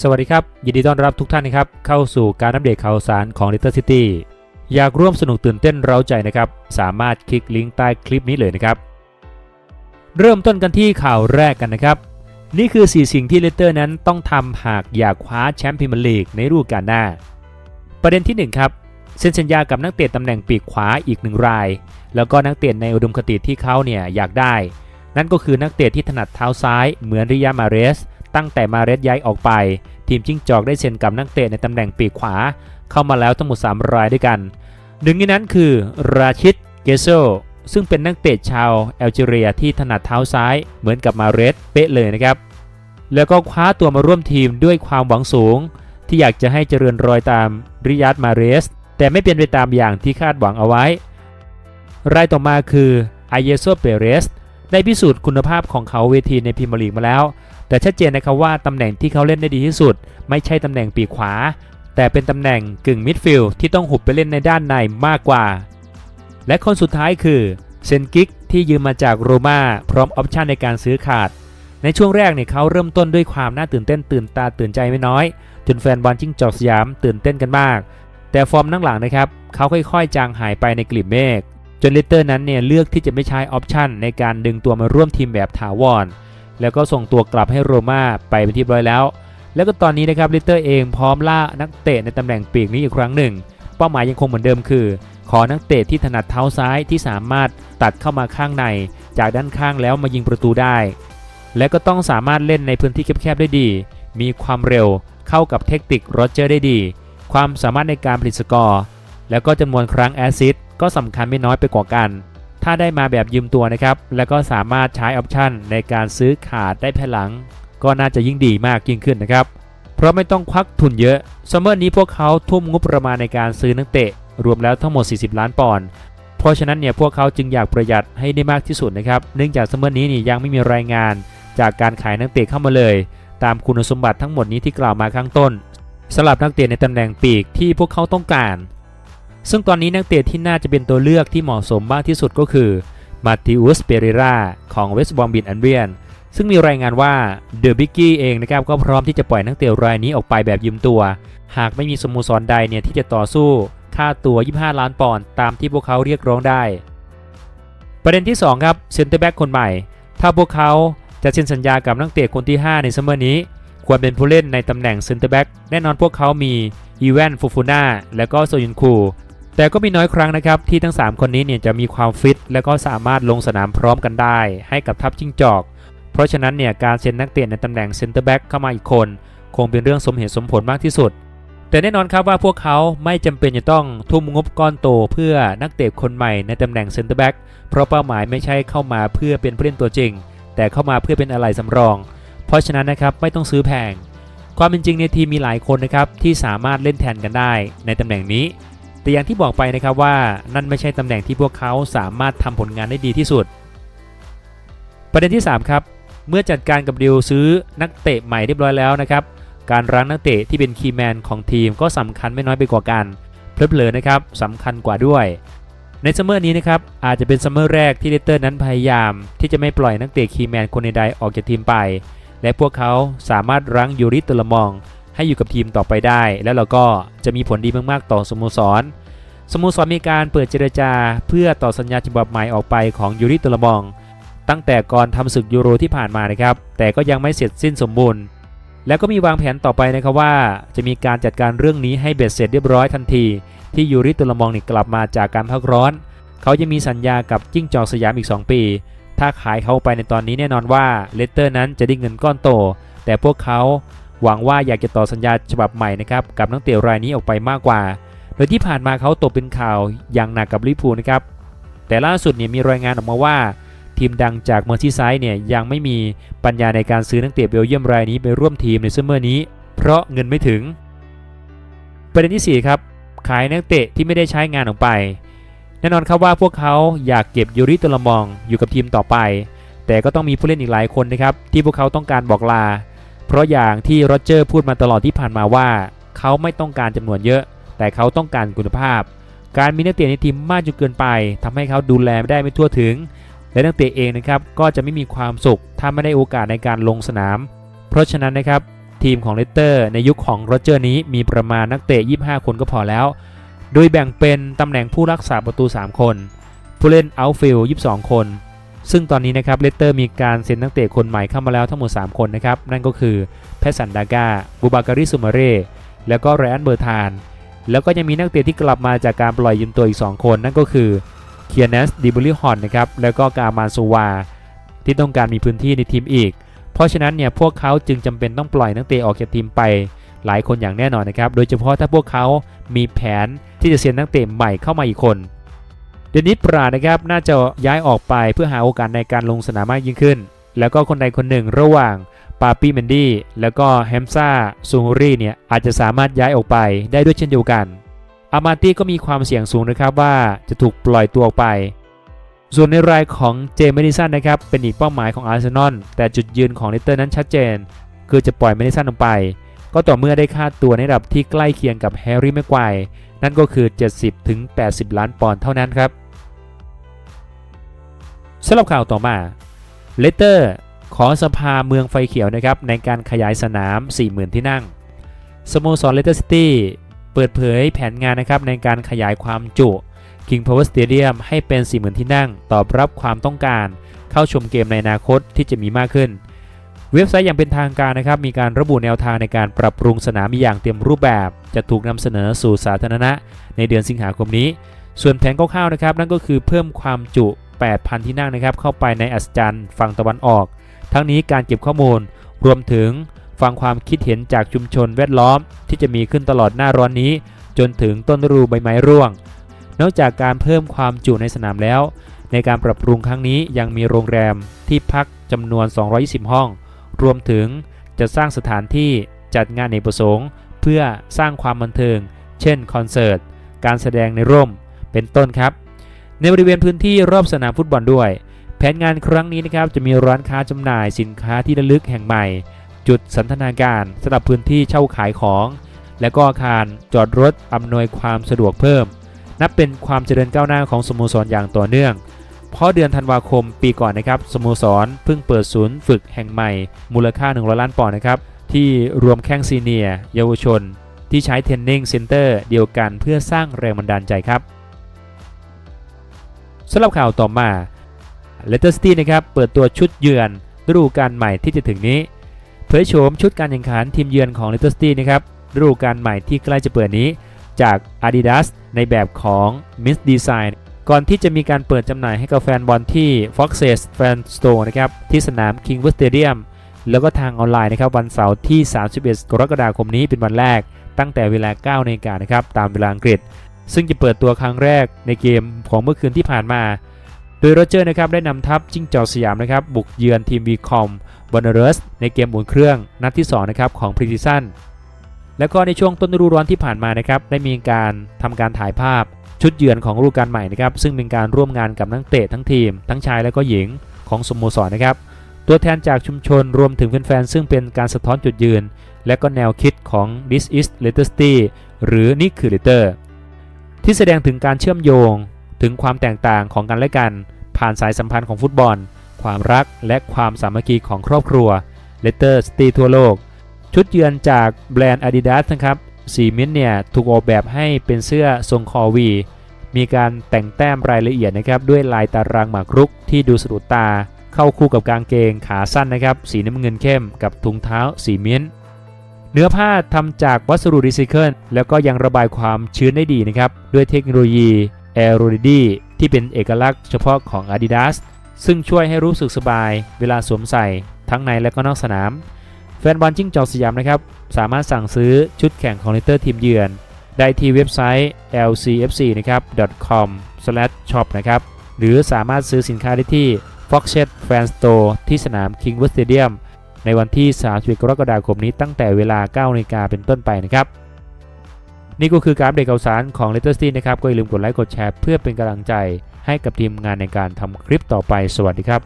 สวัสดีครับ ยินดีต้อนรับทุกท่านนะครับ เข้าสู่การอัปเดตข่าวสารของ Little City อยากร่วมสนุกตื่นเต้นเร้าใจนะครับ สามารถคลิกลิงก์ใต้คลิปนี้เลยนะครับ เริ่มต้นกันที่ข่าวแรกกันนะครับ นี่คือ 4 สิ่งที่เลสเตอร์นั้นต้องทำหากอยากคว้าแชมป์พรีเมียร์ลีกในฤดูกาลหน้า ประเด็นที่ 1 ครับเซ็นสัญญากับนักเตะตำแหน่งปีกขวาอีกหนึ่งราย แล้วก็นักเตะในอุดมคติที่เขาเนี่ยอยากได้ นั่นก็คือนักเตะที่ถนัดเท้าซ้ายเหมือนริยามาเรส ตั้งแต่มาเรสย้ายออกไป ทีมจิ้งจอกได้เซ็นกับนักเตะในตำแหน่งปีกขวา เข้ามาแล้วทั้งหมด 3 รายด้วยกัน หนึ่งในนั้นคือ ราชิดเกโซซึ่งเป็นนักเตะชาวแอลจีเรียที่ถนัดเท้าซ้ายเหมือนกับมาเรสเป๊ะเลยนะครับ แล้วก็คว้าตัวมาร่วมทีมด้วยความหวังสูง ที่อยากจะให้เจริญรอยตามริยัตมาเรส แต่ไม่เป็นไปตามอย่างที่คาดหวังเอาไว้ รายต่อมาคืออายเยโซเปเรส ได้พิสูจน์คุณภาพของเขาเวทีในพรีเมียร์ลีกมาแล้ว แต่ชัดเจนนะครับว่าตำแหน่งที่เขาเล่นได้ดีที่สุด ไม่ใช่ตำแหน่งปีกขวา แต่เป็นตำแหน่งกึ่งมิดฟิลด์ที่ต้องหุบไปเล่นในด้านในมากกว่า และคนสุดท้ายคือเซนกิกที่ยืมมาจากโรมาพร้อมออปชันในการซื้อขาด ในช่วงแรกเนี่ยเขาเริ่มต้นด้วยความน่าตื่นเต้นตื่นตาตื่นใจไม่น้อย จนแฟนบอลจิ้งจอกสยามตื่นเต้นกันมาก แต่ฟอร์มนั่งหลังนะครับเขาค่อยๆ จางหายไปในกลีบเมฆจนเลตเตอร์นั้นเนี่ยเลือกที่จะไม่ใช้ออปชันในการดึงตัวมาร่วมทีมแบบถาวร แล้วก็ส่งตัวกลับให้โรม่าไปเป็นที่เรียบร้อยแล้ว แล้วก็ตอนนี้นะครับลิเตอร์เองพร้อมล่านักเตะในตำแหน่งปีกนี้อีกครั้งหนึ่ง เป้าหมายยังคงเหมือนเดิมคือ ขอนักเตะที่ถนัดเท้าซ้ายที่สามารถตัดเข้ามาข้างใน จากด้านข้างแล้วมายิงประตูได้ และก็ต้องสามารถเล่นในพื้นที่แคบๆได้ดี มีความเร็วเข้ากับเทคนิคโรเจอร์ได้ดี ความสามารถในการผลิตสกอร์ แล้วก็จำนวนครั้งแอสซิสต์ก็สำคัญไม่น้อยไปกว่ากัน ถ้าได้มาแบบยืมตัวนะครับ แล้วก็สามารถใช้ออปชันในการซื้อขาดได้ภายหลัง ก็น่าจะยิ่งดีมากยิ่งขึ้นนะครับ เพราะไม่ต้องควักทุนเยอะซัมเมอร์นี้พวกเขาทุ่มงบประมาณในการซื้อนักเตะ รวมแล้วทั้งหมด 40 ล้านปอนด์เพราะฉะนั้นเนี่ยพวกเขาจึงอยากประหยัดให้ได้มากที่สุดนะครับ เนื่องจากซัมเมอร์นี้นี่ยังไม่มีรายงาน จากการขายนักเตะเข้ามาเลย ตามคุณสมบัติทั้งหมดนี้ที่กล่าวมาข้างต้นสำหรับนักเตะในตำแหน่งปีกที่พวกเขาต้องการ ซึ่งตอนนี้นักเตะที่น่าจะเป็นตัวเลือกที่เหมาะสมมากที่สุดก็คือมาติอุสเปเรราของเวสต์บอมบินอันเบียนซึ่งมีรายงานว่าเดอะบิกกี้เองนะครับก็พร้อมที่จะปล่อยนักเตะรายนี้ออกไปแบบยืมตัว หากไม่มีสโมสรใดเนี่ยที่จะต่อสู้ค่าตัว 25 ล้านปอนด์ตามที่พวกเขาเรียกร้องได้ ประเด็นที่ 2 ครับเซนเตอร์แบ็กคนใหม่ ถ้าพวกเขาจะเซ็นสัญญากับนักเตะคนที่ 5 ในซัมเมอร์นี้ ควรเป็นผู้เล่นในตำแหน่งเซนเตอร์แบ็กแน่นอนพวกเขามีอีแวนฟูฟูน่าและก็โซยุนคู แต่ก็มีน้อยครั้งนะครับที่ทั้ง 3 คนนี้เนี่ยจะมีความฟิต และก็สามารถลงสนามพร้อมกันได้ ให้กับทัพจิ้งจอก เพราะฉะนั้นเนี่ยการเซ็นนักเตะในตำแหน่งเซ็นเตอร์แบ็กเข้ามาอีกคน คงเป็นเรื่องสมเหตุสมผลมากที่สุด แต่แน่นอนครับว่าพวกเขาไม่จำเป็นจะต้องทุ่มงบก้อนโต เพื่อนักเตะคนใหม่ในตำแหน่งเซ็นเตอร์แบ็กเพราะเป้าหมายไม่ใช่เข้ามาเพื่อเป็นผู้เล่นตัวจริง แต่เข้ามาเพื่อเป็นอะไรสำรอง เพราะฉะนั้นนะครับไม่ต้องซื้อแพง ความเป็นจริงในทีมมีหลายคนนะครับที่สามารถเล่นแทนกันได้ในตำแหน่งนี้ แต่อย่างที่บอกไปนะครับว่านั่นไม่ใช่ตำแหน่งที่พวกเขาสามารถทำผลงานได้ดีที่สุด ประเด็นที่ 3 ครับ เมื่อจัดการกับดีลซื้อนักเตะใหม่เรียบร้อยแล้วนะครับ การรั้งนักเตะที่เป็นคีย์แมนของทีมก็สำคัญไม่น้อยไปกว่ากันเพลิดเพลินนะครับสำคัญกว่าด้วย ในซัมเมอร์นี้นะครับอาจจะเป็นซัมเมอร์แรกที่เลสเตอร์นั้นพยายาม ที่จะไม่ปล่อยนักเตะคีย์แมนคนใดๆออกจากทีมไป และพวกเขาสามารถรั้งยูริตอลมอง ให้อยู่กับทีมต่อไปได้ แล้วเราก็จะมีผลดีมากๆต่อสโมสร สโมสรมีการเปิดเจรจา เพื่อต่อสัญญาฉบับใหม่ออกไปของยูริตอลมอง ตั้งแต่ก่อนทำศึกยูโรที่ผ่านมานะครับ แต่ก็ยังไม่เสร็จสิ้นสมบูรณ์ แล้วก็มีวางแผนต่อไปนะครับว่า จะมีการจัดการเรื่องนี้ให้เบ็ดเสร็จเรียบร้อยทันที ที่ยูริตุลมองนี่กลับมาจากการพักร้อน เขาจะมีสัญญากับจิ้งจอกสยามอีก 2 ปี ถ้าขายเขาไปในตอนนี้แน่นอนว่าเลสเตอร์นั้นจะได้เงินก้อนโต แต่พวกเขา หวังว่าอยากจะต่อสัญญาฉบับใหม่นะครับกับนักเตะรายนี้ออกไปมากกว่า โดยที่ผ่านมาเขาตกเป็นข่าวอย่างหนักกับลิเวอร์พูนะครับแต่ล่าสุดเนี่ยมีรายงานออกมาว่า ทีมดังจากเมอร์ซีไซด์เนี่ยยังไม่มีปัญญาในการซื้อนักเตะเบลเยียมรายนี้ไปร่วมทีมในซัมเมอร์นี้ เพราะเงินไม่ถึง ประเด็นที่4ครับขายนักเตะที่ไม่ได้ใช้งานออกไป แน่นอนครับว่าพวกเขาอยากเก็บยูริตวลมองอยู่กับทีมต่อไป แต่ก็ต้องมีผู้เล่นอีกหลายคนนะครับที่พวกเขาต้องการบอกลา เพราะอย่างที่โรเจอร์พูดมาตลอดที่ผ่านมาว่า เขาไม่ต้องการจำนวนเยอะ แต่เขาต้องการคุณภาพ การมีนักเตะในทีมมากจนเกินไปทำให้เขาดูแลไม่ได้ไม่ทั่วถึง และนักเตะเองนะครับก็จะไม่มีความสุขถ้าไม่ได้โอกาสในการลงสนาม เพราะฉะนั้นนะครับทีมของเลสเตอร์ในยุคของโรเจอร์นี้มีประมาณนักเตะ 25 คนก็พอแล้ว โดยแบ่งเป็นตำแหน่งผู้รักษาประตู 3 คน ผู้เล่นเอาท์ฟิลด์22 คน ซึ่งตอนนี้นะครับเลสเตอร์มีการเซ็นนักเตะคนใหม่เข้ามาแล้วทั้งหมด 3 คนนะครับ นั่นก็คือเพสันดากาบูบาการิซูมาเร่แล้วก็ไรอันเบอร์ธาน แล้วก็ยังมีนักเตะที่กลับมาจากการปล่อยยืมตัวอีก 2 คน นั่นก็คือเคียนสดิบูลิฮอนนะครับแล้วก็กามาซูวา ที่ต้องการมีพื้นที่ในทีมอีก เพราะฉะนั้นเนี่ยพวกเขาจึงจำเป็นต้องปล่อยนักเตะออกจากทีมไป หลายคนอย่างแน่นอนนะครับโดยเฉพาะถ้าพวกเขามีแผนที่จะเซ็นนักเตะใหม่เข้ามาอีกคน เดนิสปรานะครับน่าจะย้ายออกไปเพื่อหาโอกาสในการลงสนามมากยิ่งขึ้น แล้วก็คนใดคนหนึ่งระหว่างปาปี้เมนดี้แล้วก็แฮมซ่าซูฮุรีเนี่ยอาจจะสามารถย้ายออกไปได้ด้วยเช่นเดียวกันอามาตี้ก็มีความเสี่ยงสูงนะครับว่าจะถูกปล่อยตัวออกไป ส่วนในรายของเจมส์เมดิสันนะครับเป็นอีกเป้าหมายของอาร์เซนอลแต่จุดยืนของเลสเตอร์นั้นชัดเจน คือจะปล่อยเมดิสันออกไป ก็ต่อเมื่อได้ค่าตัวในระดับที่ใกล้เคียงกับแฮร์รี่แม็กไกวนั่นก็คือ 70ถึง80 ล้านปอนด์เท่านั้นครับ สำหรับข่าวต่อมาเลสเตอร์ขอสภาเมืองไฟเขียวนะครับในการขยายสนาม 40,000 ที่นั่ง สโมสรเลสเตอร์ซิตี้เปิดเผยแผนงานนะครับในการขยายความจุ King Power Stadium ให้เป็น 40,000 ที่นั่ง ตอบรับความต้องการ เข้าชมเกมในอนาคตที่จะมีมากขึ้น เว็บไซต์อย่างเป็นทางการนะครับ มีการระบุแนวทางในการปรับปรุงสนามอย่างเต็มรูปแบบ จะถูกนำเสนอสู่สาธารณะ ในเดือนสิงหาคมนี้ ส่วนแผนคร่าวๆนะครับ นั่นก็คือเพิ่มความจุ 8,000 ที่นั่งนะครับเข้าไปในอัศจรรย์ฝั่งตะวันออก ทั้งนี้การเก็บข้อมูลรวมถึงฟังความคิดเห็นจากชุมชนแวดล้อม ที่จะมีขึ้นตลอดหน้าร้อนนี้ จนถึงต้นฤดูใบไม้ร่วง นอกจากการเพิ่มความจุในสนามแล้ว ในการปรับปรุงครั้งนี้ยังมีโรงแรมที่พักจำนวน 220 ห้อง รวมถึงจะสร้างสถานที่จัดงานในประสงค์ เพื่อสร้างความบันเทิง เช่นคอนเสิร์ต การแสดงในร่ม เป็นต้นครับ ในบริเวณพื้นที่รอบสนามฟุตบอลด้วย แผนงานครั้งนี้นะครับจะมีร้านค้าจำหน่ายสินค้าที่ระลึกแห่งใหม่ จุดสันทนาการสำหรับพื้นที่เช่าขายของ และก็อาคารจอดรถอำนวยความสะดวกเพิ่ม นับเป็นความเจริญก้าวหน้าของสโมสรอย่างต่อเนื่องเพราะเดือนธันวาคมปีก่อนนะครับสโมสรเพิ่งเปิดศูนย์ฝึกแห่งใหม่ มูลค่า 100 ล้านปอนด์นะครับ ที่รวมแข้งซีเนียร์เยาวชน ที่ใช้เทรนนิ่งเซ็นเตอร์เดียวกันเพื่อสร้างแรงบันดาลใจครับ สำหรับข่าวต่อมาเลสเตอร์ซิตี้นะครับเปิดตัวชุดเยือนฤดูกาลใหม่ที่จะถึงนี้ เผยโฉมชุดการแข่งขันทีมเยือนของเลสเตอร์ซิตี้นะครับฤดูกาลใหม่ที่ใกล้จะเปิดนี้จาก Adidas ในแบบของ Mist Design ก่อนที่จะมีการเปิดจำหน่ายให้กับแฟนบอลที่ Foxes Fan Store นะครับที่สนาม Kingwood Stadium แล้วก็ทางออนไลน์นะครับวันเสาร์ที่ 31 กรกฎาคมนี้เป็นวันแรก ตั้งแต่เวลา9นาฬิกานะครับตามเวลาอังกฤษ ซึ่งจะเปิดตัวครั้งแรกในเกมของเมื่อคืนที่ผ่านมา โดยโรเจอร์นะครับได้นำทัพจิ้งจอกสยามนะครับบุกเยือนทีมวีคอมบอนเนอร์สในเกมอุ่นเครื่องนัดที่2นะครับของพรีซิซันแล้วก็ในช่วงต้นฤดูร้อนที่ผ่านมานะครับได้มีการทำการถ่ายภาพชุดเยือนของฤดูกาลใหม่นะครับซึ่งเป็นการร่วมงานกับนักเตะทั้งทีม ทั้งชายและก็หญิงของสโมสรนะครับตัวแทนจากชุมชนรวมถึงแฟนๆซึ่งเป็นการสะท้อนจุดยืน และก็แนวคิดของ This is Leicester City หรือนี่คือ Leicester ที่แสดงถึงการเชื่อมโยง ถึงความแตกต่างของกันและกัน ผ่านสายสัมพันธ์ของฟุตบอล ความรักและความสามัคคีของครอบครัว Leicester City ทั่วโลก ชุดเยือนจากแบรนด์ Adidas นะครับสีมิ้นท์เนี่ยถูกออกแบบให้เป็นเสื้อทรงคอวี มีการแต่งแต้มรายละเอียดนะครับด้วยลายตารางหมากรุกที่ดูสะดุดตา เข้าคู่กับกางเกงขาสั้นนะครับสีน้ำเงินเข้มกับถุงเท้าสีมิ้น เนื้อผ้าทำจากวัสดุรีไซเคิลแล้วก็ยังระบายความชื้นได้ดีนะครับ ด้วยเทคโนโลยี a e r o d y ที่เป็นเอกลักษณ์เฉพาะของ Adidas ซึ่งช่วยให้รู้สึกสบายเวลาสวมใส่ทั้งในและก็นอกสนาม แฟนบอลจิ้งจอกสยามนะครับ สามารถสั่งซื้อชุดแข่งของเลเตอร์ทีมเยือน ได้ที่เว็บไซต์ lcfc นะครับ com/shop นะครับ หรือสามารถซื้อสินค้าได้ที่ Foxet Fan Store ที่สนาม Kingwood Stadium ในวันที่31กรกฎาคมนี้ตั้งแต่เวลา9นาฬิกาเป็นต้นไปนะครับนี่ก็คือการอัปเดตข่าวสารของ l e t t e r s t นะครับ ก็อย่าลืมกดไลค์กดแชร์เพื่อเป็นกำลังใจให้กับทีมงานในการทำคลิปต่อไปสวัสดีครับ